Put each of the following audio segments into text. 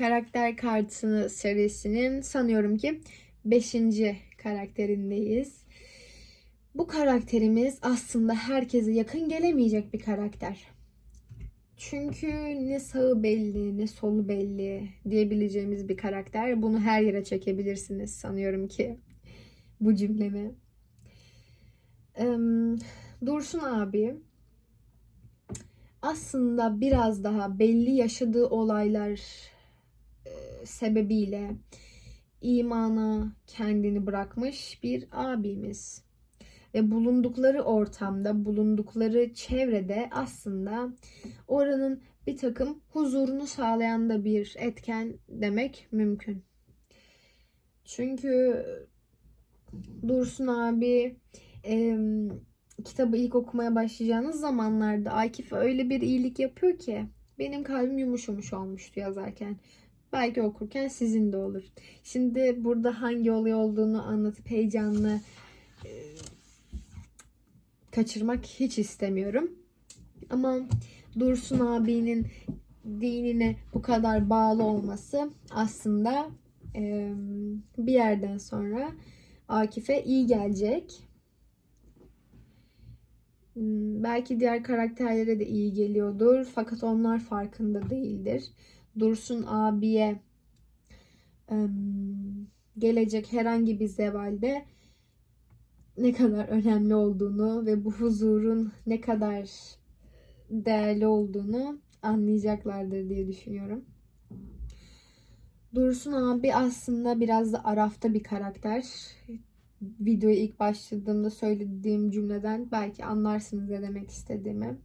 karakter kartını serisinin sanıyorum ki 5. karakterindeyiz. Bu karakterimiz aslında herkese yakın gelemeyecek bir karakter. Çünkü ne sağı belli ne solu belli diyebileceğimiz bir karakter. Bunu her yere çekebilirsiniz sanıyorum ki bu cümlemi. Dursun abi aslında biraz daha belli yaşadığı olaylar e, sebebiyle imana kendini bırakmış bir abimiz. Ve bulundukları ortamda, bulundukları çevrede aslında oranın bir takım huzurunu sağlayan da bir etken demek mümkün. Çünkü Dursun abi em, kitabı ilk okumaya başlayacağınız zamanlarda Akif öyle bir iyilik yapıyor ki benim kalbim yumuş yumuş olmuştu yazarken. Belki okurken sizin de olur. Şimdi burada hangi olay olduğunu anlatıp heyecanlı e, kaçırmak hiç istemiyorum. Ama Dursun abinin dinine bu kadar bağlı olması aslında e, bir yerden sonra Akif'e iyi gelecek. Hmm, Belki diğer karakterlere de iyi geliyordur. Fakat onlar farkında değildir. Dursun abiye gelecek herhangi bir zevalde ne kadar önemli olduğunu ve bu huzurun ne kadar değerli olduğunu anlayacaklardır diye düşünüyorum. Dursun abi aslında biraz da arafta bir karakter. Videoya ilk başladığımda söylediğim cümleden belki anlarsınız ne demek istediğimi.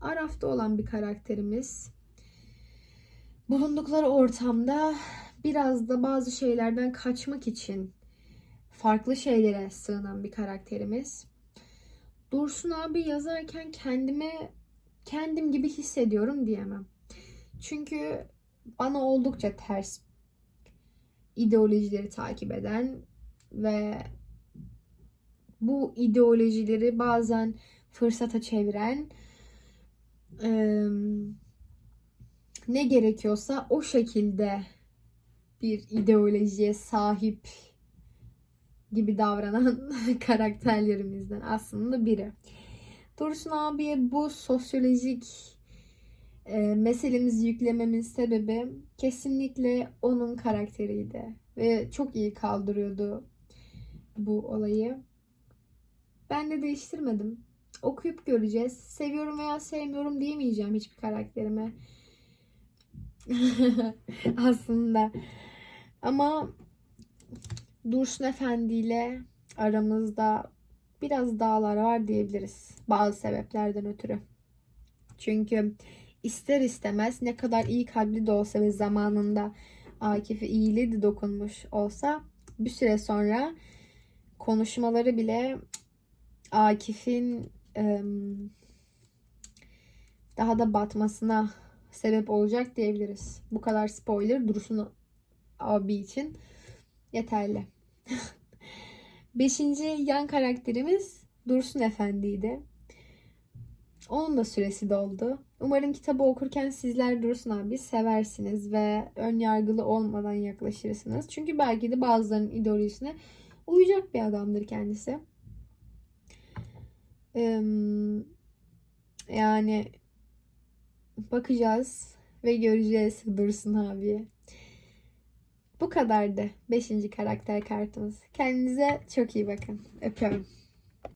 Arafta olan bir karakterimiz. Bulundukları ortamda biraz da bazı şeylerden kaçmak için farklı şeylere sığınan bir karakterimiz. Dursun abi yazarken kendime kendim gibi hissediyorum diyemem. Çünkü bana oldukça ters ideolojileri takip eden ve bu ideolojileri bazen fırsata çeviren eee, ne gerekiyorsa o şekilde bir ideolojiye sahip gibi davranan karakterlerimizden aslında biri. Dursun abiye bu sosyolojik e, meselemizi yüklememin sebebi kesinlikle onun karakteriydi. Ve çok iyi kaldırıyordu bu olayı. Ben de değiştirmedim. Okuyup göreceğiz. Seviyorum veya sevmiyorum diyemeyeceğim hiçbir karakterime. Aslında. Ama Dursun Efendi ile aramızda biraz dağlar var diyebiliriz. Bazı sebeplerden ötürü. Çünkü ister istemez ne kadar iyi kalpli de olsa ve zamanında Akif'e iyiliği de dokunmuş olsa bir süre sonra konuşmaları bile Akif'in daha da batmasına sebep olacak diyebiliriz. Bu kadar spoiler Dursun abi için yeterli. Beşinci yan karakterimiz Dursun Efendi'ydi. Onun da süresi doldu. Umarım kitabı okurken sizler Dursun abi seversiniz ve ön yargılı olmadan yaklaşırsınız. Çünkü belki de bazılarının ideolojisine uyacak bir adamdır kendisi. Yani bakacağız ve göreceğiz Dursun abi. Bu kadardı 5. karakter kartımız. Kendinize çok iyi bakın. Öpüyorum.